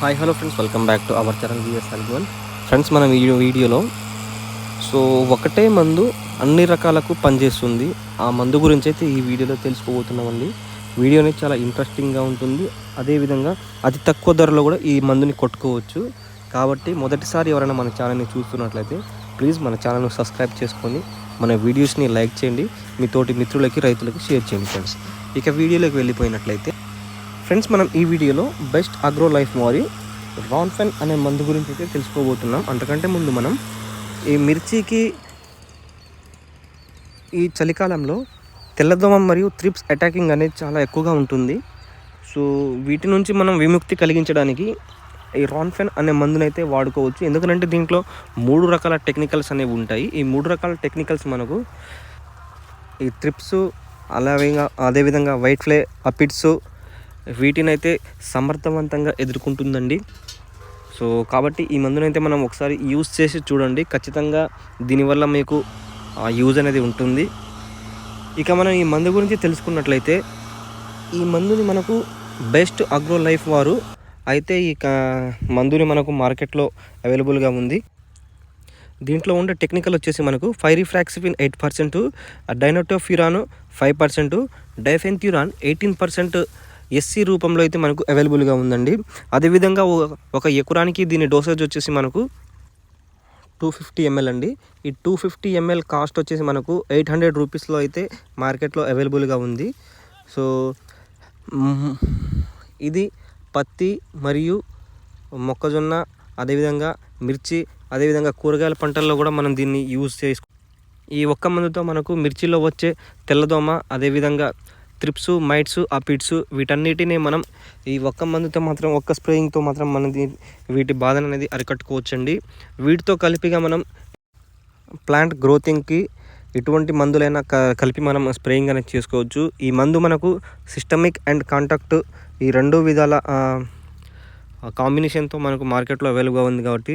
Hi hello friends welcome back to our channel VS అల్గోల్ friends మన video వీడియోలో so ఒకటే మందు అన్ని రకాలకు పనిచేస్తుంది. ఆ మందు గురించి అయితే ఈ వీడియోలో తెలుసుకోబోతున్నామండి. వీడియో అనేది చాలా ఇంట్రెస్టింగ్గా ఉంటుంది. అదేవిధంగా అతి తక్కువ ధరలో కూడా ఈ మందుని కొట్టుకోవచ్చు. కాబట్టి మొదటిసారి ఎవరైనా మన ఛానల్ని చూస్తున్నట్లయితే ప్లీజ్ మన ఛానల్ను సబ్స్క్రైబ్ చేసుకొని మన వీడియోస్ని లైక్ చేయండి. మీ తోటి మిత్రులకి రైతులకి షేర్ చేయండి ఫ్రెండ్స్ ఇక వీడియోలోకి వెళ్ళిపోయినట్లయితే ఫ్రెండ్స్ మనం ఈ వీడియోలో బెస్ట్ అగ్రో లైఫ్ మారి రాన్ఫెన్ అనే మందు గురించి అయితే తెలుసుకోబోతున్నాం. అంతకంటే ముందు మనం ఈ మిర్చికి ఈ చలికాలంలో తెల్లదోమ మరియు త్రిప్స్ అటాకింగ్ అనేది చాలా ఎక్కువగా ఉంటుంది. సో వీటి నుంచి మనం విముక్తి కలిగించడానికి ఈ రాన్ఫెన్ అనే మందునైతే వాడుకోవచ్చు. ఎందుకంటే దీంట్లో మూడు రకాల టెక్నికల్స్ అనేవి ఉంటాయి. ఈ మూడు రకాల టెక్నికల్స్ మనకు ఈ త్రిప్స్ అలాగే అదేవిధంగా వైట్ ఫ్లే అపిడ్స్ వీటినైతే సమర్థవంతంగా ఎదుర్కొంటుందండి. సో కాబట్టి ఈ మందునైతే మనం ఒకసారి యూజ్ చేసి చూడండి. ఖచ్చితంగా దీనివల్ల మీకు యూజ్ అనేది ఉంటుంది. ఇక మనం ఈ మందు గురించి తెలుసుకున్నట్లయితే ఈ మందుని మనకు బెస్ట్ అగ్రో లైఫ్ వారు అయితే ఈ క- మందుని మనకు మార్కెట్లో అవైలబుల్గా ఉంది. దీంట్లో ఉండే టెక్నికల్ వచ్చేసి మనకు pyriproxyfen eight percent dinotefuran five percent diafenthiuron eighteen percent SC రూపంలో అయితే మనకు అవైలబుల్గా ఉందండి. అదేవిధంగా ఒక- ఎకరానికి దీని డోసేజ్ వచ్చేసి మనకు టూ ఫిఫ్టీ ఎంఎల్ అండి. ఈ టూ ఫిఫ్టీ ఎంఎల్ కాస్ట్ వచ్చేసి మనకు ఎయిట్ హండ్రెడ్ రూపీస్లో అయితే మార్కెట్లో అవైలబుల్గా ఉంది. సో ఇది పత్తి మరియు మొక్కజొన్న అదేవిధంగా మిర్చి అదేవిధంగా కూరగాయల పంటల్లో కూడా మనం దీన్ని యూజ్ చేసుకో ఈ ఒక్క మందుతో మనకు మిర్చిలో వచ్చే తెల్లదోమ అదేవిధంగా త్రిప్స్ మైట్స్ అపిడ్స్ వీటన్నిటిని మనం ఈ ఒక్క మందుతో మాత్రం ఒక్క స్ప్రేయింగ్తో మాత్రం మనం వీటి బాధను అనేది అరికట్టుకోవచ్చండి. వీటితో కలిపిగా మనం ప్లాంట్ గ్రోతింగ్కి ఎటువంటి మందులైనా క- కలిపి మనం స్ప్రేయింగ్ అనేది చేసుకోవచ్చు. ఈ మందు మనకు సిస్టమిక్ అండ్ కాంటాక్ట్ ఈ రెండు విధాల కాంబినేషన్తో మనకు మార్కెట్లో అవైలబుల్గా ఉంది కాబట్టి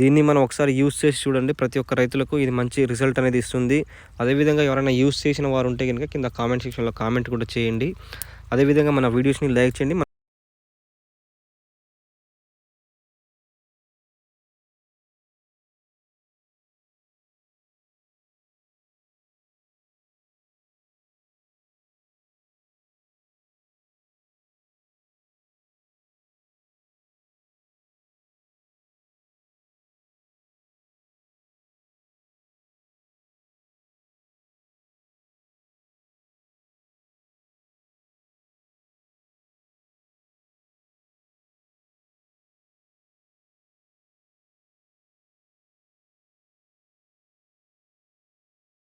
దీన్ని మనం ఒకసారి యూస్ చేసి చూడండి. ప్రతి ఒక్క రైతులకు ఇది మంచి రిజల్ట్ అనేది ఇస్తుంది. అదేవిధంగా ఎవరైనా యూస్ చేసిన వారు ఉంటే కనుక కింద కామెంట్ సెక్షన్లో కామెంట్ కూడా చేయండి. అదేవిధంగా మన వీడియోస్ని లైక్ చేయండి.